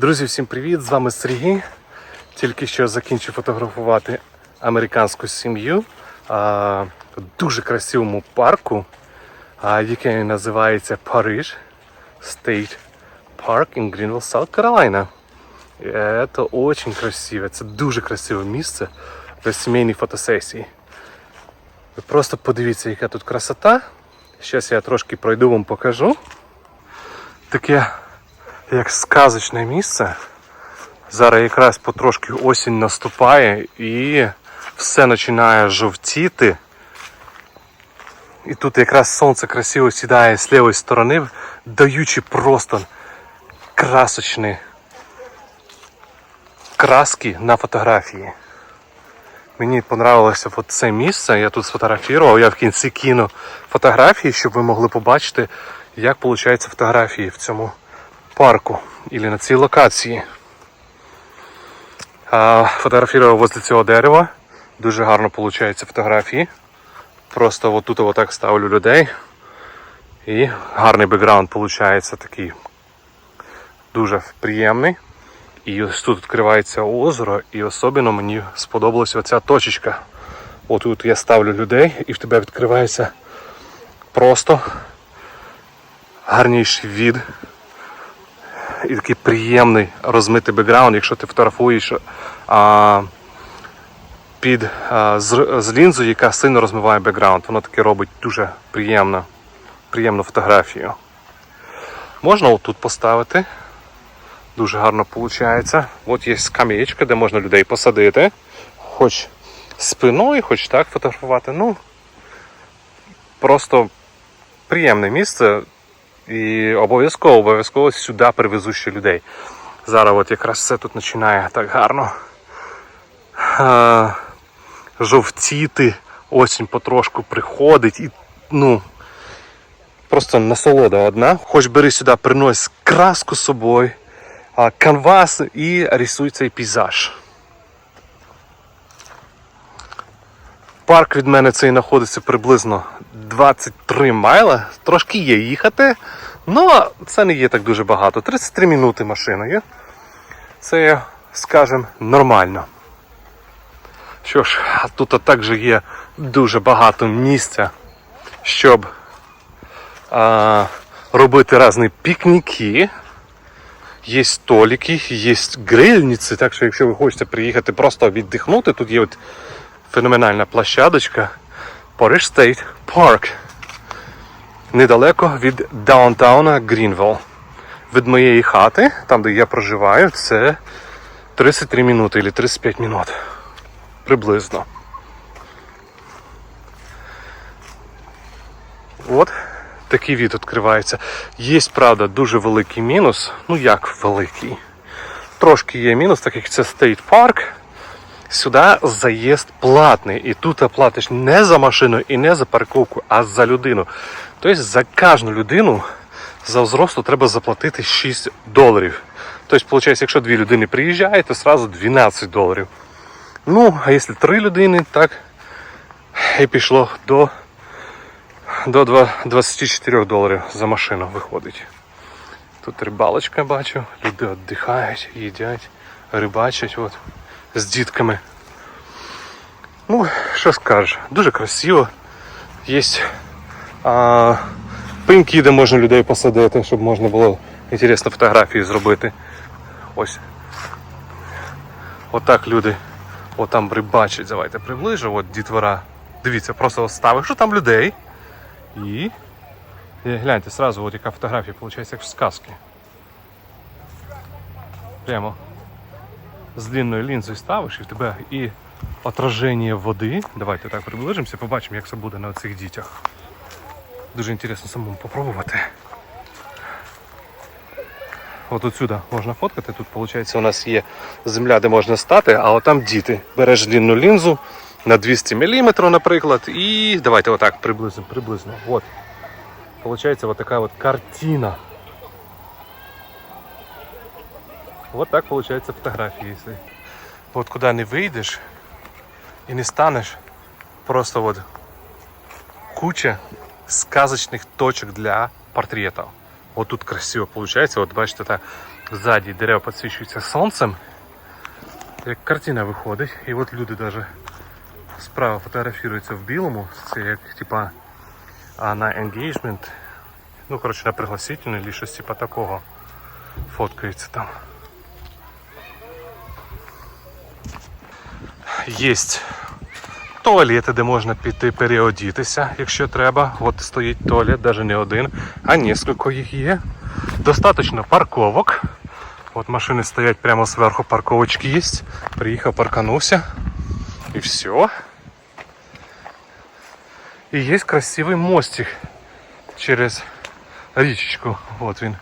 Друзі, всім привіт! З вами Сергій. Тільки що закінчив фотографувати американську сім'ю в дуже красивому парку, який називається Париж State Park in Greenville, South Carolina. Це дуже красиво, це дуже красиве місце для сімейної фотосесії. Ви просто подивіться, яка тут красота. Зараз я трошки пройду вам покажу. Таке як сказочне місце. Зараз якраз потрошки осінь наступає і все починає жовтіти. І тут якраз сонце красиво сідає з лівої сторони, даючи просто красочні краски на фотографії. Мені от це місце, я тут сфотографував, я в кінці кину фотографії, щоб ви могли побачити, як виходить фотографії в цьому парку або на цій локації. Фотографував возле цього дерева. Дуже гарно виходить фотографії. Просто тут отак ставлю людей. І гарний бекграунд виходить такий дуже приємний. І ось тут відкривається озеро, і особливо мені сподобалася оця точечка. От тут я ставлю людей і в тебе відкривається просто гарніший від і такий приємний розмитий бекграунд, якщо ти фотографуєш а, під а, з, з лінзою, яка сильно розмиває бекграунд. Воно таке робить дуже приємно, приємну фотографію. Можна отут поставити. Дуже гарно виходить. От є скам'ячка, де можна людей посадити. Хоч спиною, хоч так фотографувати. Ну, просто приємне місце. І обов'язково обов'язково сюди привезу ще людей. Зараз от якраз все тут починає так гарно жовтіти, осінь потрошку приходить і ну просто насолода одна. Хоч бери сюди, принось краску з собою, канвас і рисуй цей пейзаж. Парк від мене цей знаходиться приблизно 23 майла. Трошки є їхати, але це не є так дуже багато. 33 минути машиною. Це, скажімо, нормально. Що ж, а тут також є дуже багато місця, щоб а, робити різні пікніки. Є столики, є грильниці, так що якщо ви хочете приїхати просто віддихнути, тут є от феноменальна площадочка Париж State Park. Недалеко від даунтауна Грінвелл. Від моєї хати, там де я проживаю, це 33 минути або 35 минут. Приблизно. От такий від відкривається. Є, правда, дуже великий мінус. Ну як великий? Трошки є мінус, так як це State Park. Сюди заїзд платний. І тут ти платиш не за машину і не за парковку, а за людину. Тобто за кожну людину за взрослу треба заплатити 6 доларів. Тобто, виходить, якщо дві людини приїжджають, то одразу 12 доларів. Ну, а якщо три людини, так і пішло до, до 24 доларів за машину виходить. Тут рибалочка бачу, люди віддихають, їдять, рибачать от, з дітками. Ну, що скажеш, дуже красиво. Є а, пеньки, де можна людей посадити, щоб можна було інтересні фотографії зробити. Ось. Отак люди отам рибачать. Давайте приближу, от дітвора. Дивіться, просто ставиш, що там людей. І. і гляньте, сразу от яка фотографія, виходить, як в сказці. Прямо з длинною лінзою ставиш і в тебе і отраження води. Давайте так приближимося, побачимо, як це буде на цих дітях. Дуже інтересно самому попробувати. От отсюди можна фоткати. Тут, виходить, у нас є земля, де можна стати, а от там діти. Береш длинну лінзу на 200 мм, наприклад, і давайте отак приблизно, приблизно. От. Получається вот така от картина. Вот так получается фотография, если вот куда не выйдешь и не станешь, просто вот куча сказочных точек для портретов. Вот тут красиво получается, вот бачите, та Ззаді дерева підсвічуються сонцем. Як картина виходить. І от люди навіть справа фотографуються в білому. Це як типа на engagement. Ну, коротше, на пригласительний, або щось типа такого. Фоткається там. Є туалети, де можна піти переодітися, якщо треба. От стоїть туалет, навіть не один, а несколько їх є. Достаточно парковок. От машини стоять прямо зверху, парковочки є. Приїхав, парканувся. І все. І є красивий мостик через річечку. От він.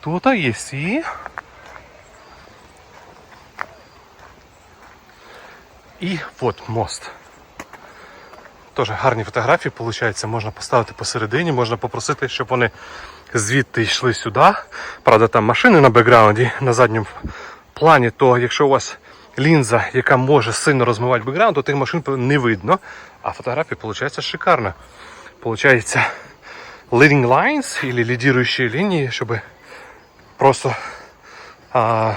Тут є і. І от мост. Теж гарні фотографії, виходить, можна поставити посередині, можна попросити, щоб вони звідти йшли сюди. Правда, там машини на бекграунді на задньому плані, то якщо у вас лінза, яка може сильно розмивати бекграунд, то тих машин не видно. А фотографія виходить шикарна. Получається leading lines или лідіруючі лінії, щоб просто а,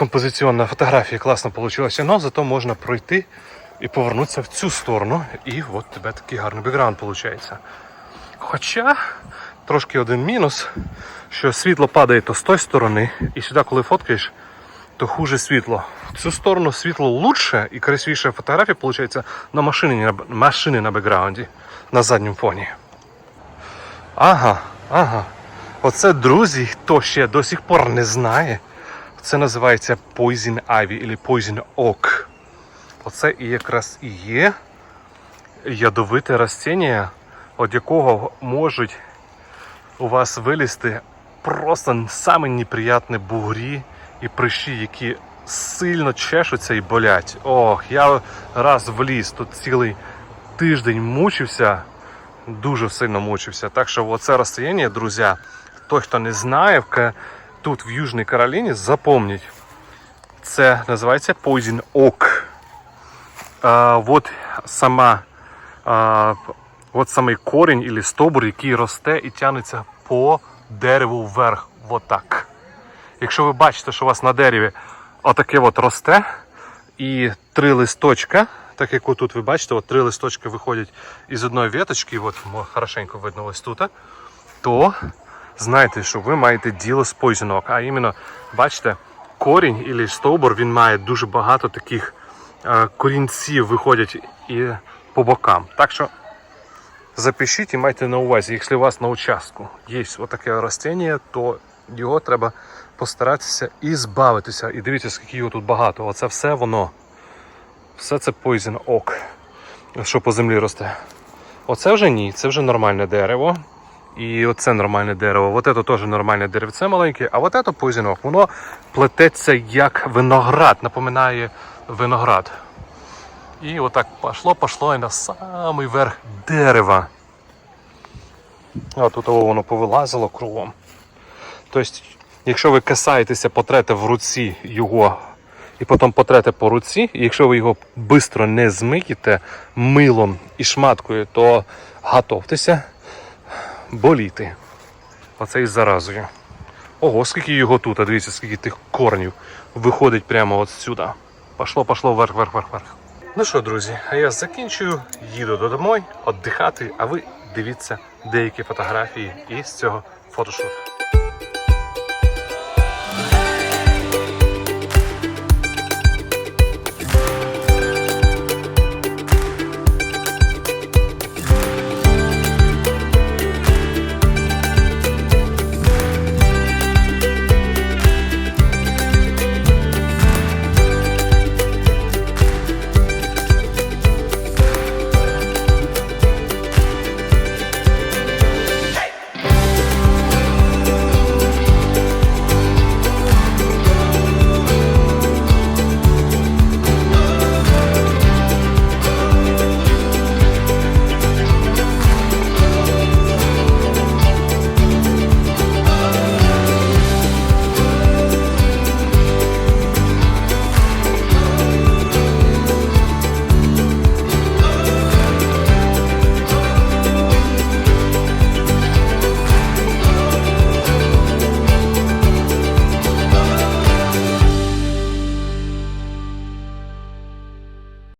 композиційна фотографія класно вийшла, але зато можна пройти і повернутися в цю сторону. І от тебе такий гарний бекграунд виходить. Хоча трошки один мінус, що світло падає то з тої сторони, і сюди, коли фоткаєш, то хуже світло. В цю сторону світло лучше і красивіша фотографія виходить на машині, на, машини на бекграунді, на задньому фоні. Ага, ага. Оце, друзі, хто ще до сих пор не знає. Це називається Poison Ivy або Poison Oak. Оце і якраз і є ядовите растіння, від якого можуть у вас вилізти просто самі неприятні бугрі і прищі, які сильно чешуться і болять. Ох, я раз вліз, тут цілий тиждень мучився, дуже сильно мучився. Так що оце розстояння, друзі, той, хто не знає, тут в Южній Кароліні, запомніть. Це називається Poison Oak. А, вот сама а, от самий корінь і стовбур, який росте і тягнеться по дереву вверх. Отак. Якщо ви бачите, що у вас на дереві отаке от росте, і три листочка, так як тут ви бачите, от три листочки виходять із одної веточки, от хорошенько видно ось тут, то знайте, що ви маєте діло з поізінок. А іменно, бачите, корінь і стовбур, він має дуже багато таких е, корінців виходять і по бокам. Так що запишіть і майте на увазі, якщо у вас на участку є отаке ростення, то його треба постаратися і збавитися. І дивіться, скільки його тут багато. Оце все воно. Все це poison oak, що по землі росте. Оце вже ні, це вже нормальне дерево. І оце нормальне дерево. От це теж нормальне деревце маленьке, а от це oak. Воно плететься як виноград, напоминає виноград. І отак пошло, пошло і на самий верх дерева. А тут воно повилазило кругом. Тобто, якщо ви касаєтеся, потрете в руці його і потім потрете по руці, і якщо ви його швидко не змиєте милом і шматкою, то готовтеся боліти. Оце із заразою. Ого, скільки його тут, а дивіться, скільки тих корнів виходить прямо от сюди. Пошло, пошло вверх, вверх, вверх, вверх. Ну що, друзі, а я закінчую, їду додому, віддихати, а ви дивіться деякі фотографії із цього фотошуту.